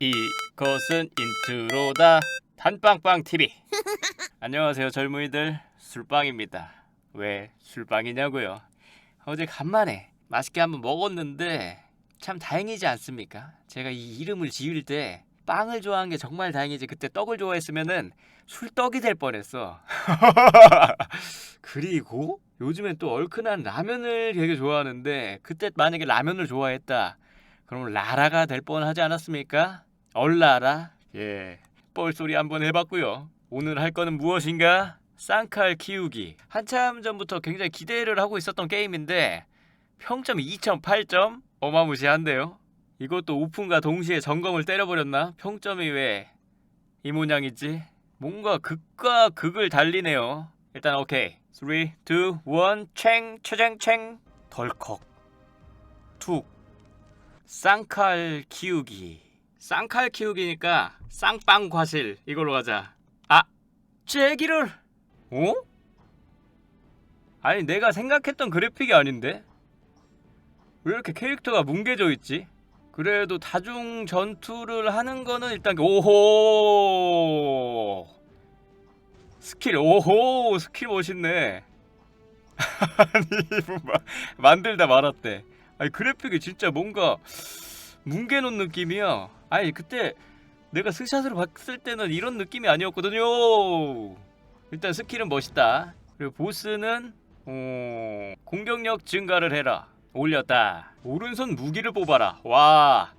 이것은 인트로다. 단빵빵 TV 안녕하세요 젊은이들. 술빵입니다. 왜 술빵이냐고요? 어제 간만에 맛있게 한번 먹었는데 참 다행이지 않습니까? 제가 이 이름을 지을 때 빵을 좋아한 게 정말 다행이지 그때 떡을 좋아했으면은 술떡이 될 뻔했어. 그리고 요즘엔 또 얼큰한 라면을 되게 좋아하는데 그때 만약에 라면을 좋아했다 그럼 라라가 될 뻔하지 않았습니까? 얼라라. 예. 뻘소리 한번 해봤고요. 오늘 할 거는 무엇인가? 쌍칼 키우기. 한참 전부터 굉장히 기대를 하고 있었던 게임인데 평점이 2.8점? 어마무시한데요. 이것도 오픈과 동시에 점검을 때려버렸나? 평점이 왜 이 모양이지? 뭔가 극과 극을 달리네요. 일단 오케이. 3, 2, 1, 챙, 최쟁챙. 덜컥. 툭. 쌍칼 키우기. 쌍칼 키우기니까 쌍빵 과실 이걸로 가자. 아, 제기를. 어? 아니 내가 생각했던 그래픽이 아닌데? 왜 이렇게 캐릭터가 뭉개져 있지? 그래도 다중 전투를 하는 거는 일단 오호 스킬 오호 스킬 멋있네. 아니 뭐 마- 만들다 말았대. 아니 그래픽이 진짜 뭔가 뭉개놓은 느낌이야. 아니 그때 내가 스샷으로 봤을 때는 이런 느낌이 아니었거든요. 일단 스킬은 멋있다. 그리고 보스는 어, 공격력 증가를 해라. 올렸다. 오른손 무기를 뽑아라. 와.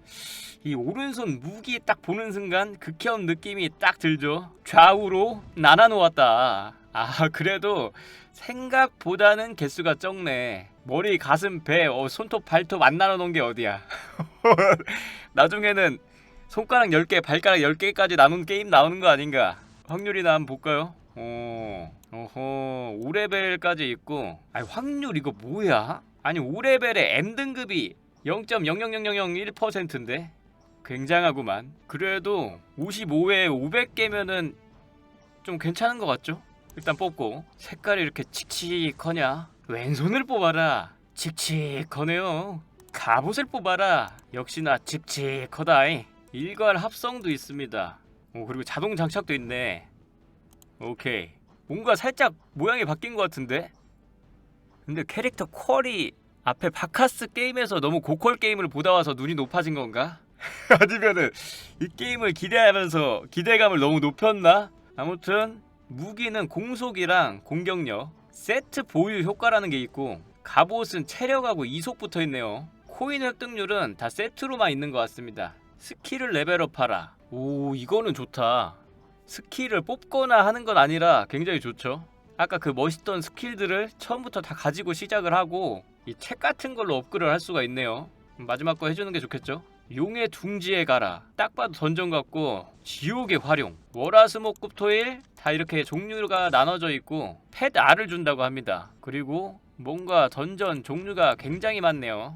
이 오른손 무기 딱 보는 순간 극혐 느낌이 딱 들죠. 좌우로 나눠 놓았다. 아, 그래도 생각보다는 개수가 적네. 머리, 가슴, 배, 어, 손톱, 발톱 안 나눠 놓은 게 어디야. 나중에는 손가락 10개, 발가락 10개까지 나눈 게임 나오는 거 아닌가? 확률이나 한번 볼까요? 어, 어허, 5레벨까지 있고, 아니, 확률 이거 뭐야? 아니, 5레벨에 M 등급이 0.00001%인데? 굉장하구만. 그래도 55에 500개면은 좀 괜찮은 것 같죠? 일단 뽑고, 색깔이 이렇게 칙칙하냐? 왼손을 뽑아라. 칙칙하네요. 갑옷을 뽑아라. 역시나 칙칙하다이. 일괄 합성도 있습니다. 오, 그리고 자동 장착도 있네. 오케이. 뭔가 살짝 모양이 바뀐 것 같은데? 근데 캐릭터 퀄이 앞에 바카스 게임에서 너무 고퀄 게임을 보다 와서 눈이 높아진 건가? 아니면은 이 게임을 기대하면서 기대감을 너무 높였나? 아무튼 무기는 공속이랑 공격력, 세트 보유 효과라는 게 있고 갑옷은 체력하고 이속 붙어 있네요. 코인 획득률은 다 세트로만 있는 것 같습니다. 스킬을 레벨업하라. 오 이거는 좋다. 스킬을 뽑거나 하는 건 아니라 굉장히 좋죠. 아까 그 멋있던 스킬들을 처음부터 다 가지고 시작을 하고 이 책 같은 걸로 업글을 할 수가 있네요. 마지막 거 해주는 게 좋겠죠? 용의 둥지에 가라. 딱 봐도 던전 같고 지옥의 활용. 월화수목금토일 다 이렇게 종류가 나눠져 있고 펫 R을 준다고 합니다. 그리고 뭔가 던전 종류가 굉장히 많네요.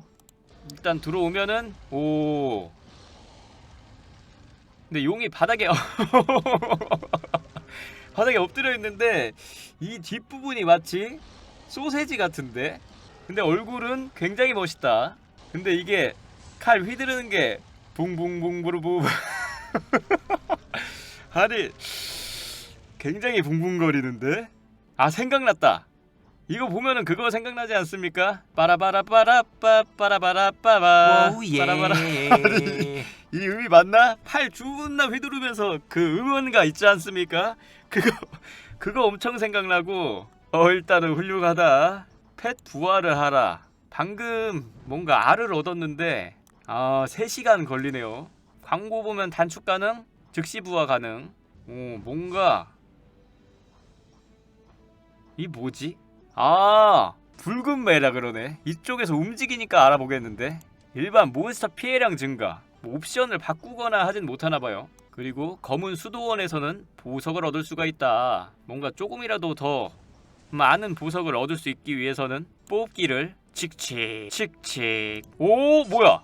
일단 들어오면은 오 근데 용이 바닥에 바닥에 엎드려 있는데 이 뒷부분이 마치 소세지 같은데? 근데 얼굴은 굉장히 멋있다. 근데 이게 칼 휘두르는 게 붕붕붕부르부. 아니 굉장히 붕붕거리는데? 아 생각났다. 이거 보면은 그거 생각나지 않습니까? 빠라바라빠라빠 빠라바라빠바. 예. 빠라바라 이 음이 맞나? 팔 존나 휘두르면서 그 음원가 있지 않습니까? 그거 그거 엄청 생각나고 어 일단은 훌륭하다. 펫 부활을 하라. 방금 뭔가 알을 얻었는데 아 3시간 걸리네요. 광고 보면 단축 가능, 즉시 부화 가능. 오 뭔가 이 뭐지? 아 붉은 매라 그러네. 이쪽에서 움직이니까 알아보겠는데. 일반 몬스터 피해량 증가. 뭐 옵션을 바꾸거나 하진 못하나 봐요. 그리고 검은 수도원에서는 보석을 얻을 수가 있다. 뭔가 조금이라도 더 많은 보석을 얻을 수 있기 위해서는 뽑기를 칙칙 칙칙. 오 뭐야?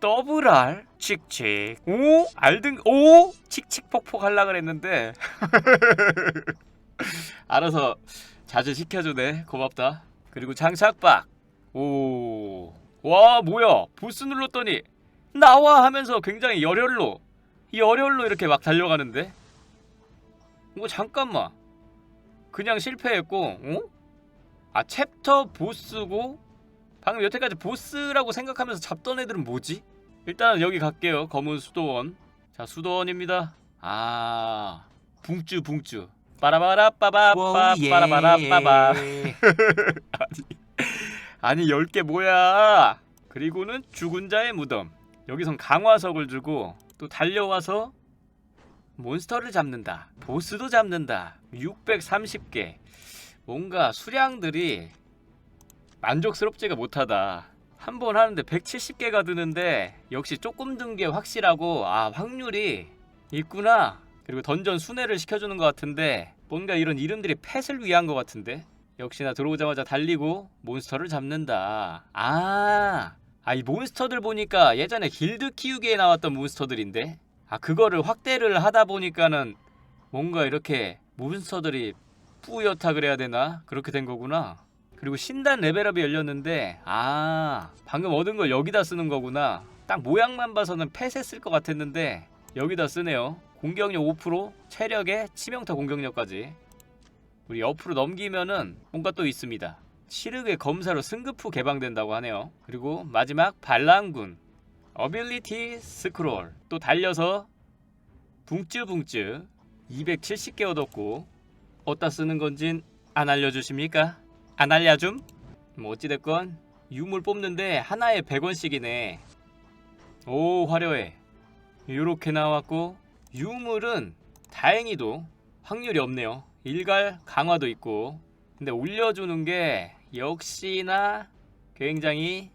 더블 R 칙칙. 오 알등 오 칙칙 폭폭 하려 그랬는데. 알아서 자주 시켜주네. 고맙다. 그리고 장착박. 오 와 뭐야? 보스 눌렀더니 나와 하면서 굉장히 열혈로 열혈로 이렇게 막 달려가는데? 뭐 잠깐만. 그냥 실패했고 어? 아 챕터 보스고 방금 여태까지 보스라고 생각하면서 잡던 애들은 뭐지? 일단 여기 갈게요 검은 수도원. 자 수도원입니다. 아 붕쭈 붕쭈 빠라바라 빠바 빠 빠라바라 빠바. 아니 10개 뭐야? 그리고는 죽은 자의 무덤 여기선 강화석을 주고 또 달려와서 몬스터를 잡는다 보스도 잡는다 630개. 뭔가 수량들이 만족스럽지가 못하다. 한 번 하는데 170개가 드는데 역시 조금 든 게 확실하고 아 확률이 있구나. 그리고 던전 순회를 시켜주는 것 같은데 뭔가 이런 이름들이 펫을 위한 것 같은데? 역시나 들어오자마자 달리고 몬스터를 잡는다. 아, 아 이 몬스터들 보니까 예전에 길드 키우기에 나왔던 몬스터들인데, 아 그거를 확대를 하다 보니까는 뭔가 이렇게 몬스터들이 뿌옇다 그래야 되나 그렇게 된 거구나. 그리고 신단 레벨업이 열렸는데, 아 방금 얻은 걸 여기다 쓰는 거구나. 딱 모양만 봐서는 쓸것 같았는데 여기다 쓰네요. 공격력 5%, 체력에 치명타 공격력까지. 우리 옆으로 넘기면은 뭔가 또 있습니다. 치르의 검사로 승급 후 개방된다고 하네요. 그리고 마지막 반란군 어빌리티 스크롤 또 달려서 붕쯔붕쯔 270개 얻었고 어디다 쓰는 건진 안 알려주십니까? 안 알려줌? 뭐 어찌됐건 유물 뽑는데 하나에 100원씩이네 오 화려해 요렇게 나왔고 유물은 다행히도 확률이 없네요 일갈 강화도 있고 근데 올려주는 게 역시나 굉장히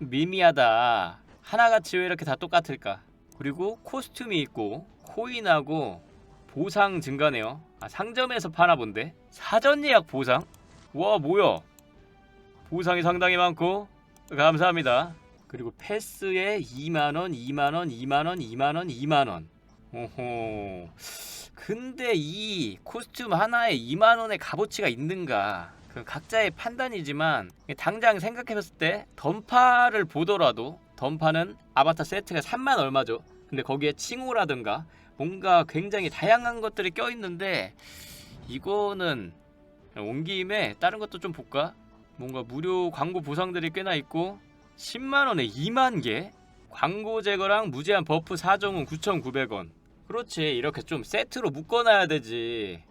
미미하다. 하나같이 왜 이렇게 다 똑같을까? 그리고 코스튬이 있고 코인하고 보상 증가네요. 아 상점에서 파나 본데? 사전 예약 보상? 와 뭐야? 보상이 상당히 많고. 감사합니다. 그리고 패스에 2만원 2만원 2만원 2만원 2만원. 오호. 근데 이 코스튬 하나에 2만 원의 값어치가 있는가? 그 각자의 판단이지만 당장 생각해봤을 때 던파를 보더라도 던파는 아바타 세트가 3만 얼마죠. 근데 거기에 칭호라든가 뭔가 굉장히 다양한 것들이 껴있는데 이거는 온 김에 다른 것도 좀 볼까? 뭔가 무료 광고 보상들이 꽤나 있고 10만 원에 2만 개 광고 제거랑 무제한 버프 4정은 9,900원 그렇지 이렇게 좀 세트로 묶어놔야 되지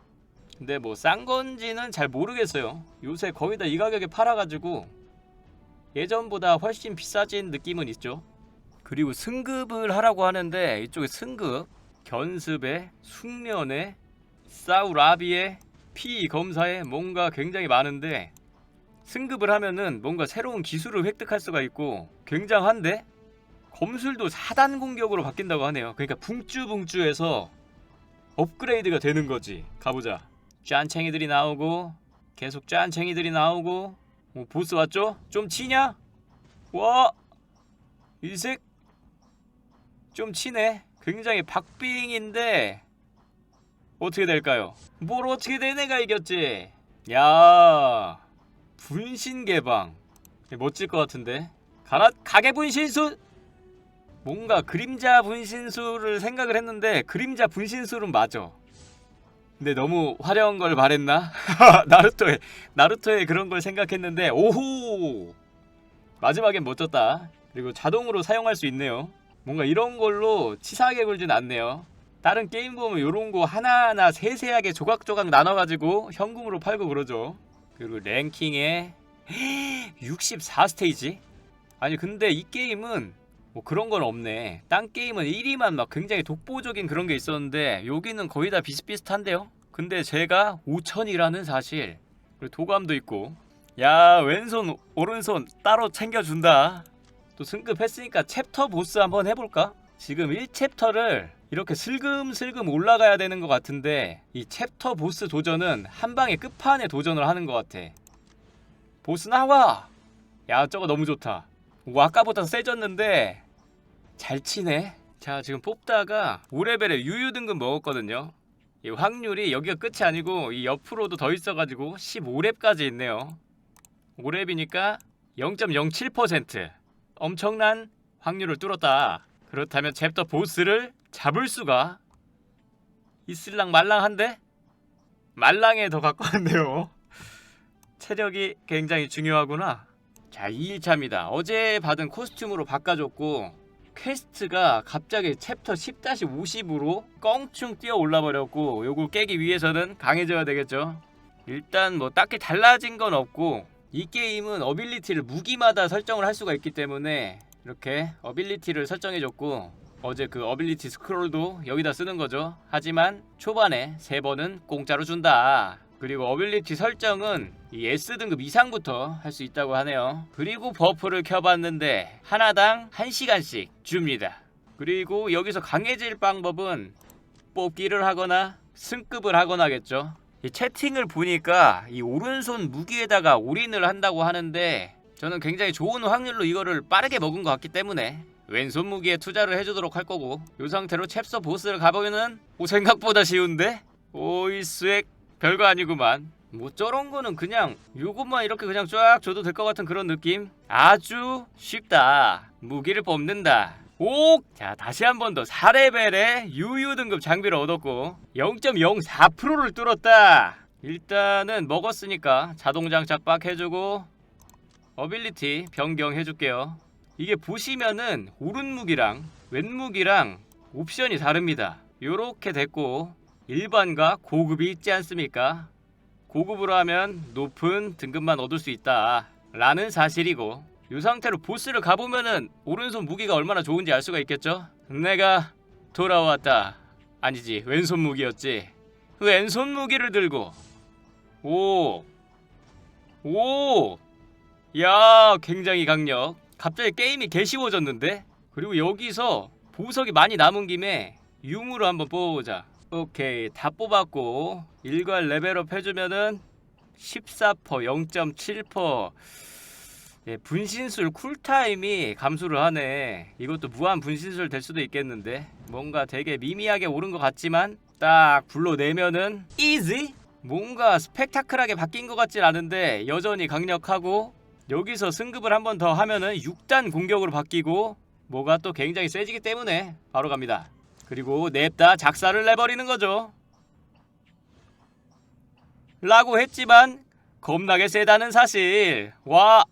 근데 뭐 싼 건지는 잘 모르겠어요 요새 거의 다 이 가격에 팔아가지고 예전보다 훨씬 비싸진 느낌은 있죠 그리고 승급을 하라고 하는데 이쪽에 승급 견습에 숙련에 사우라비에 피 검사에 뭔가 굉장히 많은데 승급을 하면은 뭔가 새로운 기술을 획득할 수가 있고 굉장한데 검술도 4단 공격으로 바뀐다고 하네요. 그러니까 붕쭈붕쭈에서 업그레이드가 되는 거지. 가보자. 짠챙이들이 나오고 계속 짠챙이들이 나오고 뭐 보스 왔죠? 좀 치냐? 와 일색 좀 치네. 굉장히 박빙인데 어떻게 될까요? 뭘 어떻게 돼 내가 이겼지. 야 분신 개방 멋질 것 같은데. 가라 가게 분신수 뭔가 그림자 분신술을 생각을 했는데 그림자 분신술은 맞아. 근데 너무 화려한 걸 말했나? 나루토에 나루토에 그런 걸 생각했는데 오호 마지막엔 멋졌다. 그리고 자동으로 사용할 수 있네요. 뭔가 이런 걸로 치사하게 굴진 않네요. 다른 게임 보면 이런 거 하나하나 세세하게 조각조각 나눠가지고 현금으로 팔고 그러죠. 그리고 랭킹에 64스테이지? 아니 근데 이 게임은 뭐 그런 건 없네. 딴 게임은 1위만 막 굉장히 독보적인 그런 게 있었는데 여기는 거의 다 비슷비슷한데요. 근데 제가 5천이라는 사실 그리고 도감도 있고 야 왼손 오른손 따로 챙겨준다. 또 승급했으니까 챕터 보스 한번 해볼까? 지금 1챕터를 이렇게 슬금슬금 올라가야 되는 것 같은데 이 챕터 보스 도전은 한 방에 끝판에 도전을 하는 것 같아. 보스 나와! 야 저거 너무 좋다. 오, 아까보다 세졌는데 잘 치네. 자 지금 뽑다가 5레벨에 유유 등급 먹었거든요. 이 확률이 여기가 끝이 아니고 이 옆으로도 더 있어가지고 15렙까지 있네요. 5렙이니까 0.07% 엄청난 확률을 뚫었다. 그렇다면 챕터 보스를 잡을 수가 있을랑 말랑한데 말랑에 더 가까운데요. 체력이 굉장히 중요하구나. 자, 2일차입니다. 어제 받은 코스튬으로 바꿔줬고 퀘스트가 갑자기 챕터 10-50으로 껑충 뛰어 올라 버렸고 요걸 깨기 위해서는 강해져야 되겠죠. 일단 뭐 딱히 달라진 건 없고 이 게임은 어빌리티를 무기마다 설정을 할 수가 있기 때문에 이렇게 어빌리티를 설정해줬고 어제 그 어빌리티 스크롤도 여기다 쓰는 거죠. 하지만 초반에 세 번은 공짜로 준다. 그리고 어빌리티 설정은 이 S 등급 이상부터 할 수 있다고 하네요. 그리고 버프를 켜봤는데 하나당 1시간씩 줍니다. 그리고 여기서 강해질 방법은 뽑기를 하거나 승급을 하거나겠죠. 이 채팅을 보니까 이 오른손 무기에다가 올인을 한다고 하는데 저는 굉장히 좋은 확률로 이거를 빠르게 먹은 것 같기 때문에 왼손 무기에 투자를 해주도록 할 거고 이 상태로 챕서 보스를 가보면은 오 생각보다 쉬운데 오이 스웩 별거 아니구만 뭐 저런 거는 그냥 요것만 이렇게 그냥 쫙 줘도 될 것 같은 그런 느낌? 아주 쉽다. 무기를 뽑는다. 오! 자 다시 한 번 더 4레벨의 유유 등급 장비를 얻었고 0.04%를 뚫었다. 일단은 먹었으니까 자동 장착 빡 해주고 어빌리티 변경해줄게요. 이게 보시면은 오른 무기랑 왼 무기랑 옵션이 다릅니다. 요렇게 됐고 일반과 고급이 있지 않습니까 고급으로 하면 높은 등급만 얻을 수 있다 라는 사실이고 이 상태로 보스를 가보면은 오른손 무기가 얼마나 좋은지 알 수가 있겠죠 내가 돌아왔다 아니지 왼손 무기였지 왼손 무기를 들고 오 오! 야, 굉장히 강력. 갑자기 게임이 개 쉬워졌는데? 그리고 여기서 보석이 많이 남은 김에 유무를 한번 뽑아보자. 오케이, 다 뽑았고 일괄 레벨업 해주면은 14% 0.7% 예, 분신술 쿨타임이 감소를 하네. 이것도 무한 분신술 될 수도 있겠는데 뭔가 되게 미미하게 오른 것 같지만 딱 불러내면은 이지? 뭔가 스펙타클하게 바뀐 것 같진 않은데 여전히 강력하고 여기서 승급을 한 번 더 하면은 6단 공격으로 바뀌고 뭐가 또 굉장히 세지기 때문에 바로 갑니다. 그리고 냅다 작사를 내버리는 거죠. 라고 했지만 겁나게 세다는 사실. 와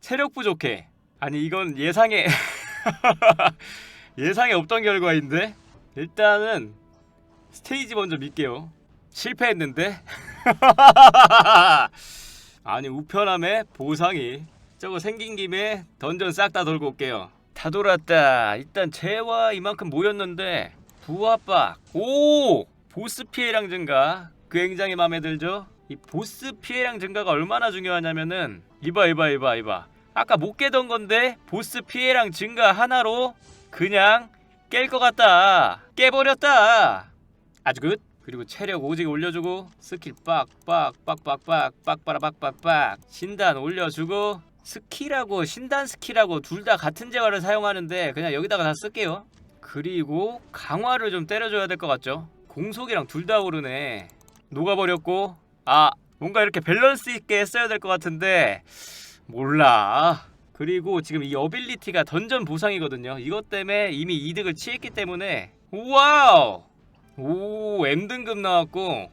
체력 부족해. 아니 이건 예상에 예상에 없던 결과인데 일단은 스테이지 먼저 밀게요. 실패했는데 아니 우편함에 보상이 저거 생긴 김에 던전 싹 다 돌고 올게요 다 돌았다. 일단 재와 이만큼 모였는데 부합박 오! 보스 피해량 증가. 굉장히 마음에 들죠? 이 보스 피해량 증가가 얼마나 중요하냐면은 이봐 이봐 이봐 이봐. 아까 못 깨던 건데 보스 피해량 증가 하나로 그냥 깰 것 같다. 깨버렸다. 아주 굿. 그리고 체력 오지게 올려주고 스킬 빡빡빡빡빡 빡빠라 빡빡빡. 신단 올려주고 스킬하고 신단 스킬하고 둘 다 같은 재화를 사용하는데 그냥 여기다가 다 쓸게요. 그리고 강화를 좀 때려줘야 될 것 같죠? 공속이랑 둘 다 오르네. 녹아버렸고. 아 뭔가 이렇게 밸런스 있게 했어야 될 것 같은데. 몰라. 그리고 지금 이 어빌리티가 던전 보상이거든요. 이것 때문에 이미 이득을 취했기 때문에. 와우! 오 M등급 나왔고.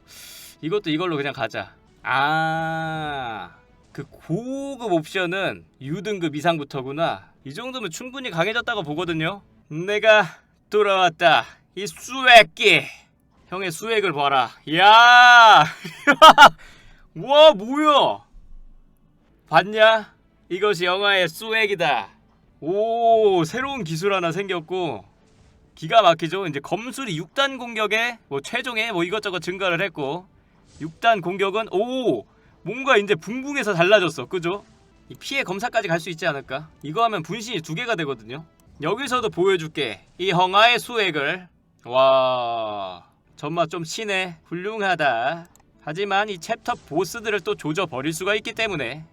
이것도 이걸로 그냥 가자. 아 그 고급 옵션은 U등급 이상부터구나. 이 정도면 충분히 강해졌다고 보거든요. 내가 돌아왔다. 이 수액기 형의 수액을 봐라. 야! 와 뭐야? 봤냐? 이것이 영화의 수액이다. 오 새로운 기술 하나 생겼고 기가 막히죠. 이제 검술이 6단 공격에 뭐 최종에 뭐 이것저것 증가를 했고 6단 공격은 오 뭔가 이제 붕붕해서 달라졌어. 그죠? 이 피해 검사까지 갈 수 있지 않을까? 이거 하면 분신이 두 개가 되거든요. 여기서도 보여줄게. 이 헝아의 수액을 와 전맛 좀 치네. 훌륭하다. 하지만 이 챕터 보스들을 또 조져 버릴 수가 있기 때문에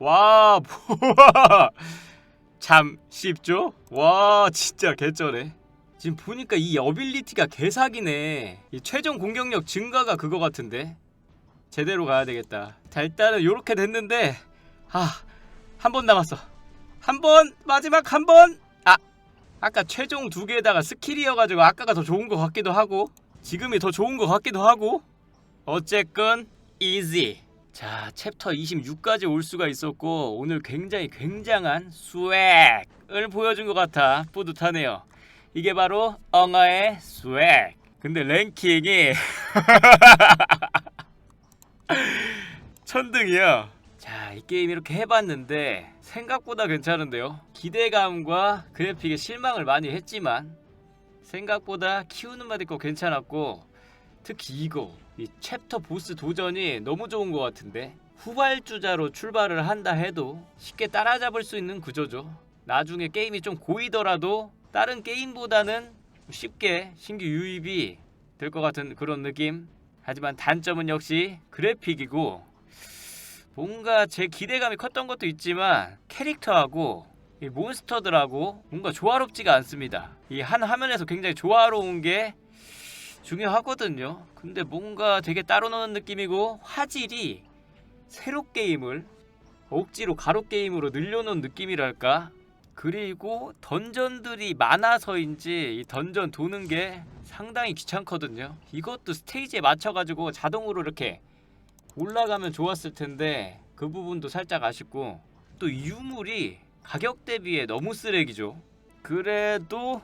와참 쉽죠? 와 진짜 개쩔해. 지금 보니까 이 어빌리티가 개사기네. 이 최종 공격력 증가가 그거 같은데. 제대로 가야 되겠다. 자 일단은 요렇게 됐는데 아 한 번 남았어. 한 번 마지막 한 번. 아 아까 최종 두 개에다가 스킬이어가지고 아까가 더 좋은 것 같기도 하고 지금이 더 좋은 것 같기도 하고 어쨌건 easy. 자 챕터 26까지 올 수가 있었고 오늘 굉장히 굉장한 스웩을 보여준 것 같아 뿌듯하네요. 이게 바로 엉아의 스웩. 근데 랭킹이 천등이야. 자, 이 게임 이렇게 해봤는데 생각보다 괜찮은데요. 기대감과 그래픽에 실망을 많이 했지만 생각보다 키우는 맛 있고 괜찮았고 특히 이거 이 챕터 보스 도전이 너무 좋은 것 같은데 후발주자로 출발을 한다 해도 쉽게 따라잡을 수 있는 구조죠. 나중에 게임이 좀 고이더라도 다른 게임보다는 쉽게 신규 유입이 될 것 같은 그런 느낌. 하지만 단점은 역시 그래픽이고 뭔가 제 기대감이 컸던 것도 있지만 캐릭터하고 이 몬스터들하고 뭔가 조화롭지가 않습니다. 이 한 화면에서 굉장히 조화로운 게 중요하거든요. 근데 뭔가 되게 따로 노는 느낌이고 화질이 새로 게임을 억지로 가로 게임으로 늘려놓은 느낌이랄까. 그리고 던전들이 많아서인지 이 던전 도는 게 상당히 귀찮거든요. 이것도 스테이지에 맞춰가지고 자동으로 이렇게 올라가면 좋았을 텐데 그 부분도 살짝 아쉽고 또이 유물이 가격 대비에 너무 쓰레기죠. 그래도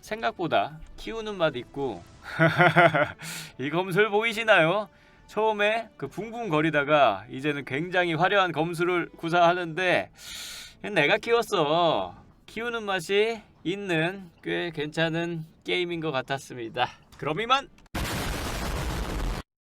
생각보다 키우는 맛 있고 이 검술 보이시나요? 처음에 그 붕붕거리다가 이제는 굉장히 화려한 검술을 구사하는데 내가 키웠어. 키우는 맛이 있는 꽤 괜찮은 게임인 것 같았습니다. 그럼 이만